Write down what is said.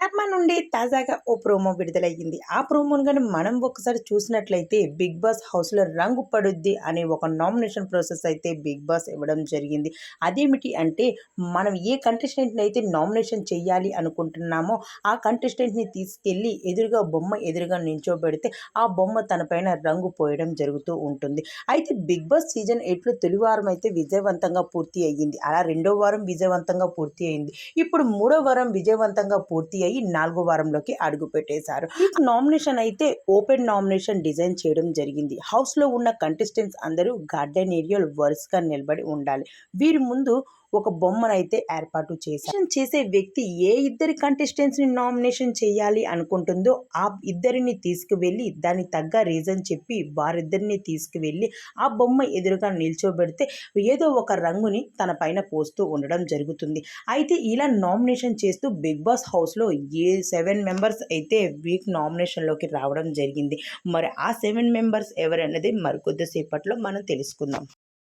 శర్మ నుండి తాజాగా ఓ ప్రోమో విడుదలయ్యింది. ఆ ప్రోమోను కానీ మనం ఒకసారి చూసినట్లయితే బిగ్ బాస్ హౌస్లో రంగు పడుద్ది అనే ఒక నామినేషన్ ప్రాసెస్ అయితే బిగ్ బాస్ ఇవ్వడం జరిగింది. అదేమిటి అంటే మనం ఏ కంటెస్టెంట్ని అయితే నామినేషన్ చేయాలి అనుకుంటున్నామో ఆ కంటెస్టెంట్ని తీసుకెళ్ళి ఎదురుగా బొమ్మ ఎదురుగా నించోబెడితే ఆ బొమ్మ తనపైన రంగు పోయడం జరుగుతూ ఉంటుంది. అయితే బిగ్ బాస్ సీజన్ ఎయిట్లో తొలి వారం అయితే విజయవంతంగా పూర్తి అయ్యింది. అలా రెండో వారం విజయవంతంగా పూర్తి అయింది. ఇప్పుడు మూడో వారం విజయవంతంగా పూర్తి అయ్యి నాలుగో వారంలోకి అడుగు పెట్టేశారు. నామినేషన్ అయితే ఓపెన్ నామినేషన్ డిజైన్ చేయడం జరిగింది. హౌస్లో ఉన్న కంటెస్టెంట్స్ అందరూ గార్డెన్ ఏరియాలో వరుసగా నిలబడి ఉండాలి. వీరి ముందు ఒక బొమ్మనైతే ఏర్పాటు చేశారు. చేసే వ్యక్తి ఏ ఇద్దరి కంటెస్టెంట్స్ని నామినేషన్ చేయాలి అనుకుంటుందో ఆ ఇద్దరిని తీసుకువెళ్ళి దాని తగ్గ రీజన్ చెప్పి వారిద్దరిని తీసుకువెళ్ళి ఆ బొమ్మ ఎదురుగా నిల్చోబెడితే ఏదో ఒక రంగుని తన పైన పోస్తూ ఉండడం జరుగుతుంది. అయితే ఇలా నామినేషన్ చేస్తూ బిగ్ బాస్ హౌస్లో ఏ సెవెన్ మెంబర్స్ అయితే వీక్ నామినేషన్లోకి రావడం జరిగింది? మరి ఆ సెవెన్ మెంబర్స్ ఎవరన్నది మరికొద్దిసేపట్లో మనం తెలుసుకుందాం.